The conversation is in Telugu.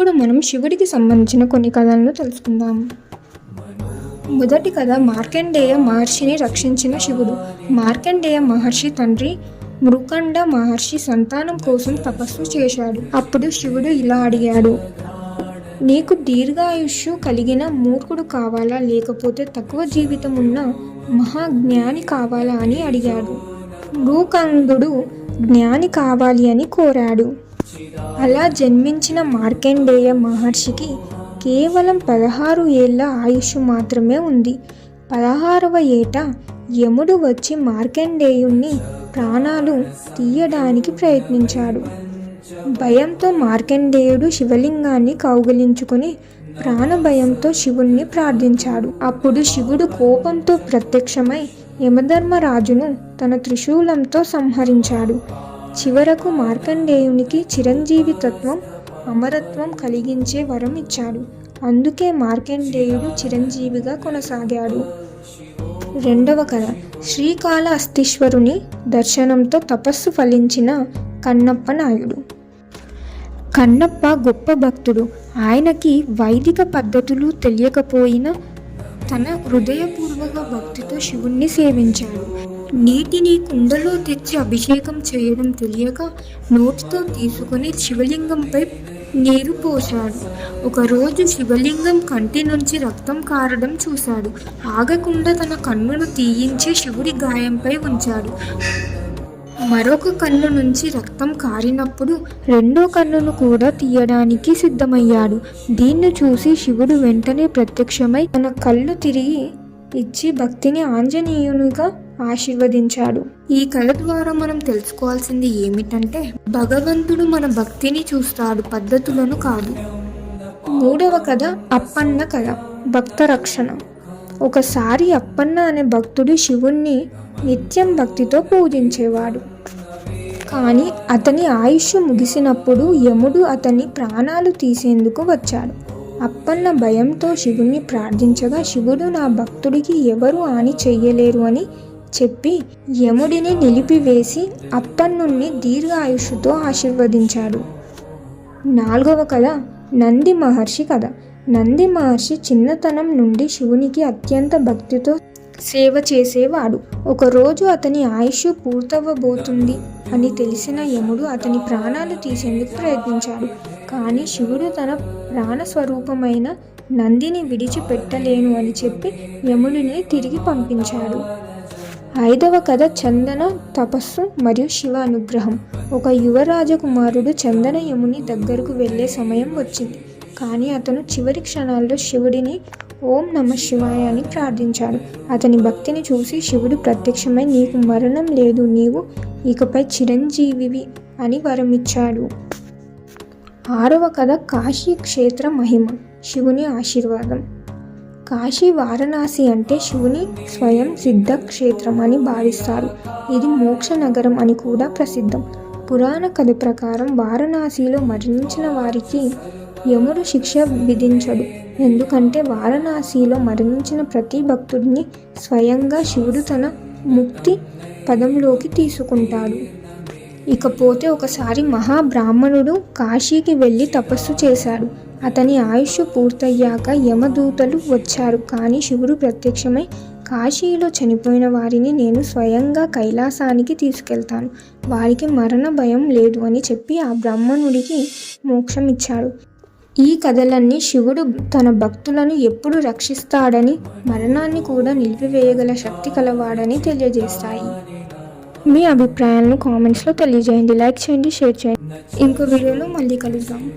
ఇప్పుడు మనం శివుడికి సంబంధించిన కొన్ని కథలను తెలుసుకుందాం. మొదటి కథ మార్కండేయ మహర్షిని రక్షించిన శివుడు. మార్కండేయ మహర్షి తండ్రి మృకండ మహర్షి సంతానం కోసం తపస్సు చేశాడు. అప్పుడు శివుడు ఇలా అడిగాడు నీకు దీర్ఘాయుష్యు కలిగిన మూర్ఖుడు కావాలా? లేకపోతే తక్కువ జీవితం ఉన్న మహాజ్ఞాని కావాలా? అని అడిగాడు. మృకందుడు జ్ఞాని కావాలి అని కోరాడు. అలా జన్మించిన మార్కండేయ మహర్షికి కేవలం పదహారు ఏళ్ళ ఆయుష్ మాత్రమే ఉంది. పదహారవ ఏట యముడు వచ్చి మార్కండేయుణ్ణి ప్రాణాలు తీయడానికి ప్రయత్నించాడు. భయంతో మార్కండేయుడు శివలింగాన్ని కౌగిలించుకుని ప్రాణభయంతో శివుణ్ణి ప్రార్థించాడు. అప్పుడు శివుడు కోపంతో ప్రత్యక్షమై యమధర్మరాజును తన త్రిశూలంతో సంహరించాడు. చివరకు మార్కండేయునికి చిరంజీవి తత్వం అమరత్వం కలిగించే వరం ఇచ్చాడు. అందుకే మార్కండేయుడు చిరంజీవిగా కొనసాగాడు. రెండవ కథ. శ్రీకాళహస్తీశ్వరుని దర్శనంతో తపస్సు ఫలించిన కన్నప్ప నాయుడు. కన్నప్ప గొప్ప భక్తుడు. ఆయనకి వైదిక పద్ధతులు తెలియకపోయినా తన హృదయపూర్వక భక్తితో శివుణ్ణి సేవించాడు. నీటిని కుండలో తెచ్చి అభిషేకం చేయడం తెలియక నోటితో తీసుకొని శివలింగంపై నీరు పోశాడు. ఒకరోజు శివలింగం కంటి నుంచి రక్తం కారడం చూశాడు. ఆగకుండా తన కన్నును తీయించి శివుడి గాయంపై ఉంచాడు. మరొక కన్ను నుంచి రక్తం కారినప్పుడు రెండో కన్నును కూడా తీయడానికి సిద్ధమయ్యాడు. దీన్ని చూసి శివుడు వెంటనే ప్రత్యక్షమై తన కళ్ళు తిరిగి ఇచ్చి భక్తిని ఆంజనేయునిగా ఆశీర్వదించాడు. ఈ కళ ద్వారా మనం తెలుసుకోవాల్సింది ఏమిటంటే భగవంతుడు మన భక్తిని చూస్తాడు పద్ధతులను కాదు. మూడవ కథ అప్పన్న కథ భక్త రక్షణ ఒకసారి అప్పన్న అనే భక్తుడు శివుణ్ణి నిత్యం భక్తితో పూజించేవాడు. కానీ అతని ఆయుష్ ముగిసినప్పుడు యముడు అతని ప్రాణాలు తీసేందుకు వచ్చాడు. అప్పన్న భయంతో శివుణ్ణి ప్రార్థించగా శివుడు నా భక్తుడికి ఎవరు హాని చెయ్యలేరు అని చెప్పి యముడిని నిలిపివేసి అప్పన్నుణ్ణి దీర్ఘాయుషుతో ఆశీర్వదించాడు. నాలుగవ కథ నంది మహర్షి కథ. నంది మహర్షి చిన్నతనం నుండి శివునికి అత్యంత భక్తితో సేవ చేసేవాడు. ఒకరోజు అతని ఆయుష్ పూర్తవ్వబోతుంది అని తెలిసిన యముడు అతని ప్రాణాలు తీసేందుకు ప్రయత్నించాడు. కానీ శివుడు తన ప్రాణస్వరూపమైన నందిని విడిచిపెట్టలేను అని చెప్పి యముడిని తిరిగి పంపించాడు. ఐదవ కథ చందన తపస్సు మరియు శివ అనుగ్రహం. ఒక యువరాజకుమారుడు చందన యముని దగ్గరకు వెళ్ళే సమయం వచ్చింది. కానీ అతను చివరి క్షణాల్లో శివుడిని ఓం నమ శివాయ అని ప్రార్థించాడు. అతని భక్తిని చూసి శివుడు ప్రత్యక్షమై నీకు మరణం లేదు నీవు ఇకపై చిరంజీవివి అని వరమిచ్చాడు. ఆరవ కథ కాశీ క్షేత్ర మహిమ శివుని ఆశీర్వాదం. కాశీ వారణాసి అంటే శివుని స్వయం సిద్ధ క్షేత్రం అని భావిస్తారు. ఇది మోక్ష నగరం అని కూడా ప్రసిద్ధం. పురాణ కథ ప్రకారం వారణాసిలో మరణించిన వారికి యముడు శిక్ష విధించడు. ఎందుకంటే వారణాసిలో మరణించిన ప్రతి భక్తుడిని స్వయంగా శివుడు తన ముక్తి పదంలోకి తీసుకుంటాడు. ఇకపోతే ఒకసారి మహాబ్రాహ్మణుడు కాశీకి వెళ్ళి తపస్సు చేశాడు. అతని ఆయుష్ పూర్తయ్యాక యమదూతలు వచ్చారు. కానీ శివుడు ప్రత్యక్షమై కాశీలో చనిపోయిన వారిని నేను స్వయంగా కైలాసానికి తీసుకెళ్తాను. వారికి మరణ భయం లేదు అని చెప్పి ఆ బ్రాహ్మణుడికి మోక్షం ఇచ్చాడు ఈ కథలన్నీ శివుడు తన భక్తులను ఎప్పుడు రక్షిస్తాడని మరణాన్ని కూడా నిలిపివేయగల శక్తి కలవాడని తెలియజేస్తాయి. మీ అభిప్రాయాలను కామెంట్స్లో తెలియజేయండి. లైక్ చేయండి షేర్ చేయండి. ఇంకో వీడియోలో మళ్ళీ కలుద్దాం.